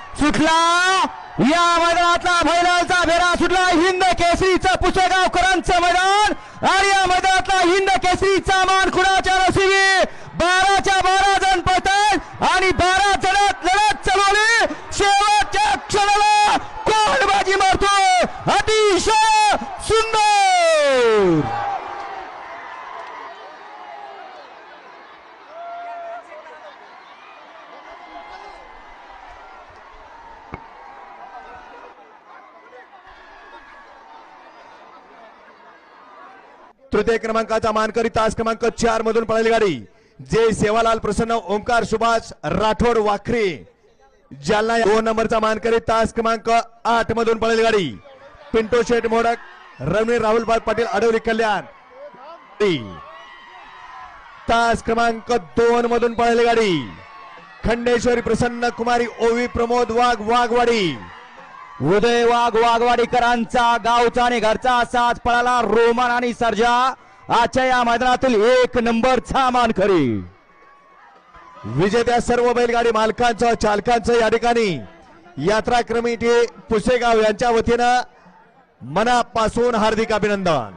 सुटला? या मैदानातला महिलांचा भेरा सुटला. हिंद केसरीचा पुसेगावकरांचं मैदान. आणि या मैदानातला हिंद केसरीचा मान कुणाच्या रसिवी बाराच्या बारा जण पळतात आणि बारा तृतीय क्रमांकाचा मानकरी तास क्रमांक चार मधून पळाली गाडी. जे सेवालाल प्रसन्न ओंकार सुभाष राठोड वाखरे. जालना दोन नंबरचा मानकरी तास क्रमांक आठ मधून पळाली गाडी. पिंटो शेठ मोडक रवनी राहुल पाटील अडवली कल्याण. तास क्रमांक दोन मधून पळाली गाडी. खंडेश्वरी प्रसन्न कुमारी ओवी प्रमोद वाघ वाघवाडी. उदय वाघ वाघवाडीकरांचा गावचा आणि घरचा साथ पळाला रोमन आणि सर्जा. आजच्या या मैदानातील एक नंबरचा मानकरी विजेत्या सर्व बैलगाडी मालकांचं चालकांचं या ठिकाणी यात्रा कमिटी पुसेगाव यांच्या वतीनं मनापासून हार्दिक अभिनंदन.